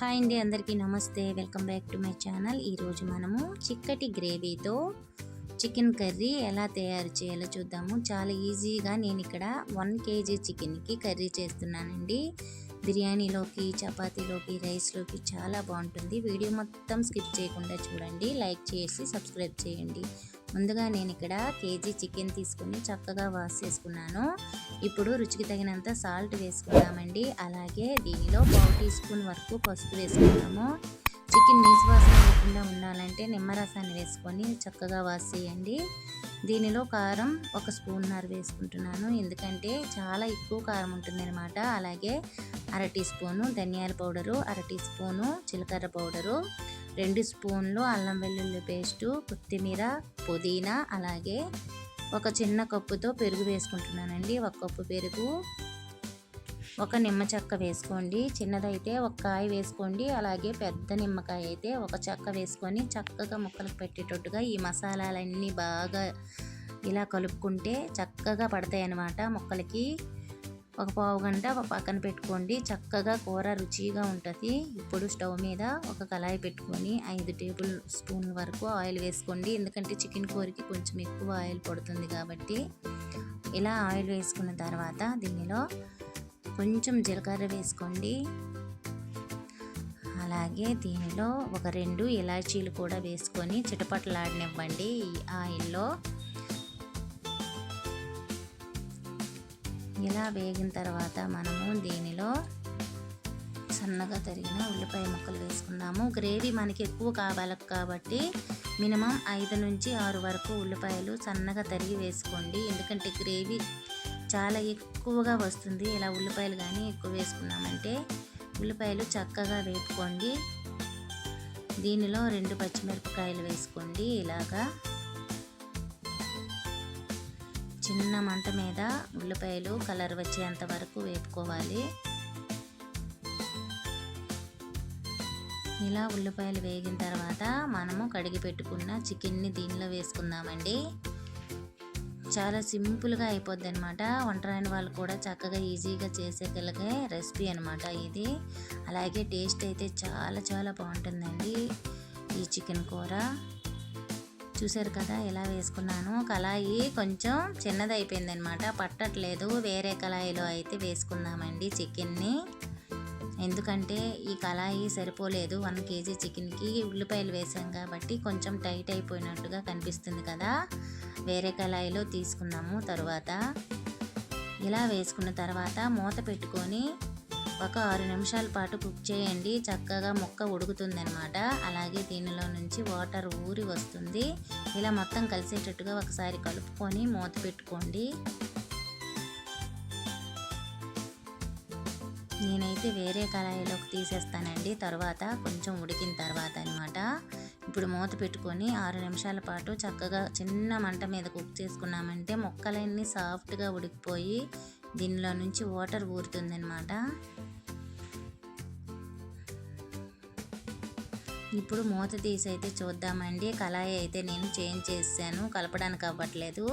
Hi అండి అందరికీ నమస్తే. Welcome back to my channel. ఈరోజు మనము చిక్కటి గ్రేవీతో చికెన్ కర్రీ ఎలా తయారు చేయాలో చూద్దాము. చాలా ఈజీగా నేను ఇక్కడ వన్ కేజీ చికెన్కి కర్రీ చేస్తున్నానండి. బిర్యానీలోకి చపాతీలోకి రైస్లోకి చాలా బాగుంటుంది. వీడియో మొత్తం స్కిప్ చేయకుండా చూడండి. లైక్ చేసి సబ్స్క్రైబ్ చేయండి. ముందుగా నేను ఇక్కడ కేజీ చికెన్ తీసుకుని చక్కగా వాష్ చేసుకున్నాను. ఇప్పుడు రుచికి తగినంత సాల్ట్ వేసుకుందామండి. అలాగే దీనిలో పావు టీ స్పూన్ వరకు పసుపు వేసుకుందాము. చికెన్ నీచు వాసన లేకుండా ఉండాలంటే నిమ్మరసాన్ని వేసుకొని చక్కగా వాసేయండి దీనిలో కారం ఒక స్పూన్నర వేసుకుంటున్నాను. ఎందుకంటే చాలా ఎక్కువ కారం ఉంటుందన్నమాట. అలాగే అర టీ స్పూను ధనియాల పౌడరు అర టీ స్పూను జీలకర్ర పౌడరు రెండు స్పూన్లు అల్లం వెల్లుల్లి పేస్టు కొత్తిమీర పుదీనా అలాగే ఒక చిన్న కప్పుతో పెరుగు వేసుకుంటున్నానండి. ఒక కప్పు పెరుగు ఒక నిమ్మ చెక్క వేసుకోండి. చిన్నదైతే ఒక కాయ వేసుకోండి. అలాగే పెద్ద నిమ్మకాయ అయితే ఒక చెక్క వేసుకొని చక్కగా ముక్కలకు పెట్టేటట్టుగా ఈ మసాలాలన్నీ బాగా ఇలా కలుపుకుంటే చక్కగా పడతాయి అన్నమాట ముక్కలకి. ఒక పావు గంట పక్కన పెట్టుకోండి. చక్కగా కూర రుచిగా ఉంటుంది. ఇప్పుడు స్టవ్ మీద ఒక కళాయి పెట్టుకొని ఐదు టేబుల్ స్పూన్ వరకు ఆయిల్ వేసుకోండి. ఎందుకంటే చికెన్ కూరకి కొంచెం ఎక్కువ ఆయిల్ పడుతుంది కాబట్టి. ఇలా ఆయిల్ వేసుకున్న తర్వాత దీనిలో కొంచెం జీలకర్ర వేసుకోండి. అలాగే దీనిలో ఒక రెండు ఇలాచీలు కూడా వేసుకొని చిటపటలాడినివ్వండి. ఈ ఆయిల్లో ఇలా వేగిన తర్వాత మనము దీనిలో సన్నగా తరిగిన ఉల్లిపాయ ముక్కలు వేసుకుందాము. గ్రేవీ మనకి ఎక్కువ కావాలి కాబట్టి మినిమం ఐదు నుంచి ఆరు వరకు ఉల్లిపాయలు సన్నగా తరిగి వేసుకోండి. ఎందుకంటే గ్రేవీ చాలా ఎక్కువగా వస్తుంది. ఇలా ఉల్లిపాయలు కానీ ఎక్కువ వేసుకున్నామంటే ఉల్లిపాయలు చక్కగా వేపుకోండి. దీనిలో రెండు పచ్చిమిరపకాయలు వేసుకోండి. ఇలాగా చిన్న మంట మీద ఉల్లిపాయలు కలర్ వచ్చేంత వరకు వేపుకోవాలి. ఇలా ఉల్లిపాయలు వేగిన తర్వాత మనము కడిగి పెట్టుకున్న చికెన్ని దీనిలో వేసుకుందామండి. చాలా సింపుల్గా అయిపోద్ది అనమాట వంటరాని వాళ్ళు కూడా చక్కగా ఈజీగా చేసేగలిగే రెసిపీ అనమాట ఇది. అలాగే టేస్ట్ అయితే చాలా చాలా బాగుంటుందండి ఈ చికెన్ కూర. చూసారు కదా ఎలా వేసుకున్నాను. కళాయి కొంచెం చిన్నదైపోయింది అనమాట పట్టట్లేదు. వేరే కళాయిలో అయితే వేసుకుందామండి చికెన్ని. ఎందుకంటే ఈ కళాయి సరిపోలేదు. వన్ కేజీ చికెన్కి ఉల్లిపాయలు వేసాం కాబట్టి కొంచెం టైట్ అయిపోయినట్టుగా కనిపిస్తుంది కదా. వేరే కళాయిలో తీసుకున్నాము తరువాత. ఇలా వేసుకున్న తర్వాత మూత పెట్టుకొని ఒక ఆరు నిమిషాల పాటు కుక్ చేయండి. చక్కగా ముక్క ఉడుకుతుందనమాట అలాగే దీనిలో నుంచి వాటర్ ఊరి వస్తుంది. ఇలా మొత్తం కలిసేటట్టుగా ఒకసారి కలుపుకొని మూత పెట్టుకోండి. నేనైతే వేరే కళాయిలోకి తీసేస్తానండి. తర్వాత కొంచెం ఉడికిన తర్వాత అనమాట ఇప్పుడు మూత పెట్టుకొని ఆరు నిమిషాల పాటు చక్కగా చిన్న మంట మీద కుక్ చేసుకున్నామంటే మొక్కలన్నీ సాఫ్ట్గా ఉడికిపోయి దీనిలో నుంచి వాటర్ ఊరుతుందనమాట ఇప్పుడు మూత తీసి అయితే చూద్దామండి. కళాయి అయితే నేను చేంజ్ చేశాను కలపడానికి అవ్వట్లేదు.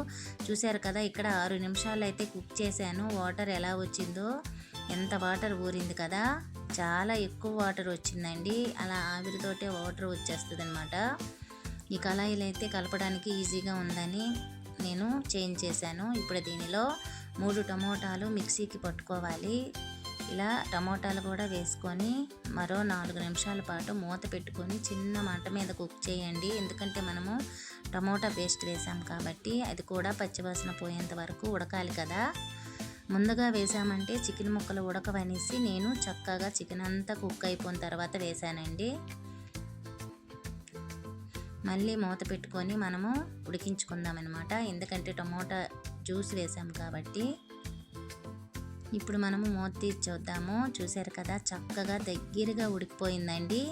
చూశారు కదా ఇక్కడ ఆరు నిమిషాలు అయితే కుక్ చేశాను. వాటర్ ఎలా వచ్చిందో ఎంత వాటర్ ఊరింది కదా చాలా ఎక్కువ వాటర్ వచ్చిందండి. అలా ఆవిరితోటే వాటర్ వచ్చేస్తుంది అనమాట ఈ కళాయిలు అయితే కలపడానికి ఈజీగా ఉందని నేను చేంజ్ చేశాను. ఇప్పుడు దీనిలో మూడు టమోటాలు మిక్సీకి పట్టుకోవాలి. ఇలా టమోటాలు కూడా వేసుకొని మరో నాలుగు నిమిషాల పాటు మూత పెట్టుకొని చిన్న మంట మీద కుక్ చేయండి. ఎందుకంటే మనము టమోటా పేస్ట్ వేసాం కాబట్టి అది కూడా పచ్చివాసన పోయేంత వరకు ఉడకాలి కదా. ముందుగా వేసామంటే చికెన్ ముక్కలు ఉడకవనేసి నేను చక్కగా చికెన్ అంతా కుక్ అయిపోయిన తర్వాత వేసానండి. మళ్ళీ మూత పెట్టుకొని మనము ఉడికించుకుందాం అనమాట ఎందుకంటే టమోటా జ్యూస్ వేసాం కాబట్టి ఇప్పుడు మనము మూత తీసి చూద్దాము. చూసారు కదా చక్కగా దగ్గరగా ఉడికిపోయిందండి.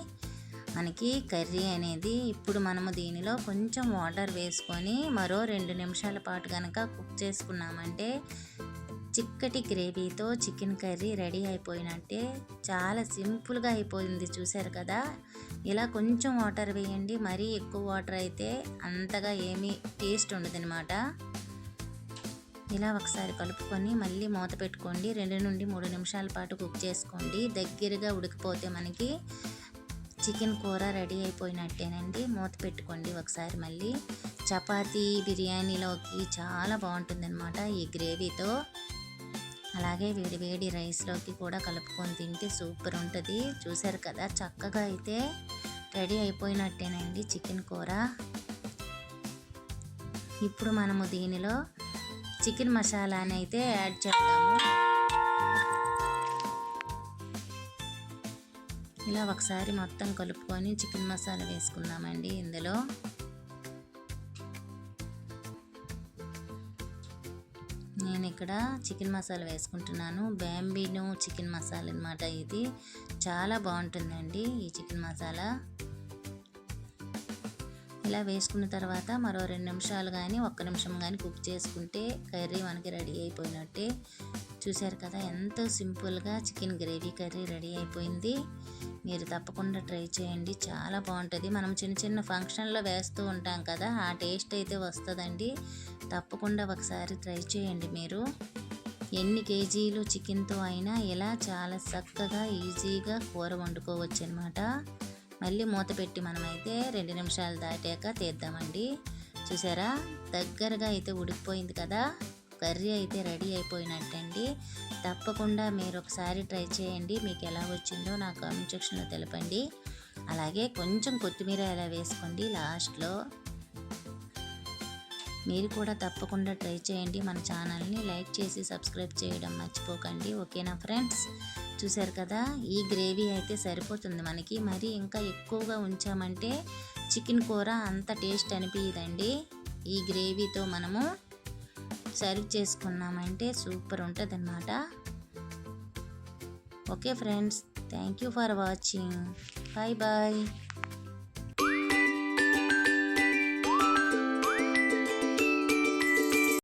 మనకి కర్రీ అనేది ఇప్పుడు మనము దీనిలో కొంచెం వాటర్ వేసుకొని మరో రెండు నిమిషాల పాటు కనుక కుక్ చేసుకున్నామంటే చిక్కటి గ్రేవీతో చికెన్ కర్రీ రెడీ అయిపోయినట్టే చాలా సింపుల్గా అయిపోయింది. చూసారు కదా ఇలా కొంచెం వాటర్ వేయండి. మరీ ఎక్కువ వాటర్ అయితే అంతగా ఏమీ టేస్ట్ ఉండదు ఇలా ఒకసారి కలుపుకొని మళ్ళీ మూత పెట్టుకోండి. రెండు నుండి మూడు నిమిషాల పాటు కుక్ చేసుకోండి. దగ్గరగా ఉడికిపోతే మనకి చికెన్ కూర రెడీ అయిపోయినట్టేనండి. మూత పెట్టుకోండి ఒకసారి మళ్ళీ. చపాతీ బిర్యానీలోకి చాలా బాగుంటుందన్నమాట ఈ గ్రేవీతో. అలాగే వేడి వేడి రైస్లోకి కూడా కలుపుకొని తింటే సూపర్ ఉంటుంది. చూసారు కదా చక్కగా అయితే రెడీ అయిపోయినట్టేనండి చికెన్ కూర. ఇప్పుడు మనము దీనిలో చికెన్ మసాలాని అయితే యాడ్ చేద్దాము. ఇలా ఒకసారి మొత్తం కలుపుకొని చికెన్ మసాలా వేసుకుందామండి ఇందులో. నేను ఇక్కడ చికెన్ మసాలా వేసుకుంటున్నాను. బ్యాంబీను చికెన్ మసాలా అనమాట ఇది. చాలా బాగుంటుందండి ఈ చికెన్ మసాలా. ఇలా వేసుకున్న తర్వాత మరో రెండు నిమిషాలు కానీ ఒక్క నిమిషం కానీ కుక్ చేసుకుంటే కర్రీ మనకి రెడీ అయిపోయినట్టే. చూశారు కదా ఎంతో సింపుల్గా చికెన్ గ్రేవీ కర్రీ రెడీ అయిపోయింది. మీరు తప్పకుండా ట్రై చేయండి చాలా బాగుంటుంది. మనం చిన్న చిన్న ఫంక్షన్లో వేస్తూ ఉంటాం కదా ఆ టేస్ట్ అయితే వస్తుందండి. తప్పకుండా ఒకసారి ట్రై చేయండి మీరు. ఎన్ని కేజీలు చికెన్తో అయినా ఇలా చాలా చక్కగా ఈజీగా కూర వండుకోవచ్చు అనమాట మళ్ళీ మూత పెట్టి మనమైతే రెండు నిమిషాలు దాటాక తీద్దామండి. చూసారా? దగ్గరగా అయితే ఉడికిపోయింది కదా? కర్రీ అయితే రెడీ అయిపోయినట్టండి. తప్పకుండా మీరు ఒకసారి ట్రై చేయండి. మీకు ఎలా వచ్చిందో నా కామెంట్ సెక్షన్లో తెలపండి. అలాగే కొంచెం కొత్తిమీర ఎలా వేసుకోండి లాస్ట్లో. మీరు కూడా తప్పకుండా ట్రై చేయండి. మన ఛానల్ని లైక్ చేసి సబ్స్క్రైబ్ చేయడం మర్చిపోకండి. ఓకేనా ఫ్రెండ్స్? చూసారు కదా ఈ గ్రేవీ అయితే సరిపోతుంది మనకి. మరి ఇంకా ఎక్కువగా ఉంచామంటే చికెన్ కూర అంత టేస్ట్ అనిపించదండి ఈ గ్రేవీతో మనము సర్వ్ చేసుకున్నామంటే సూపర్ ఉంటుంది అన్నమాట okay friends thank you for watching. Bye bye.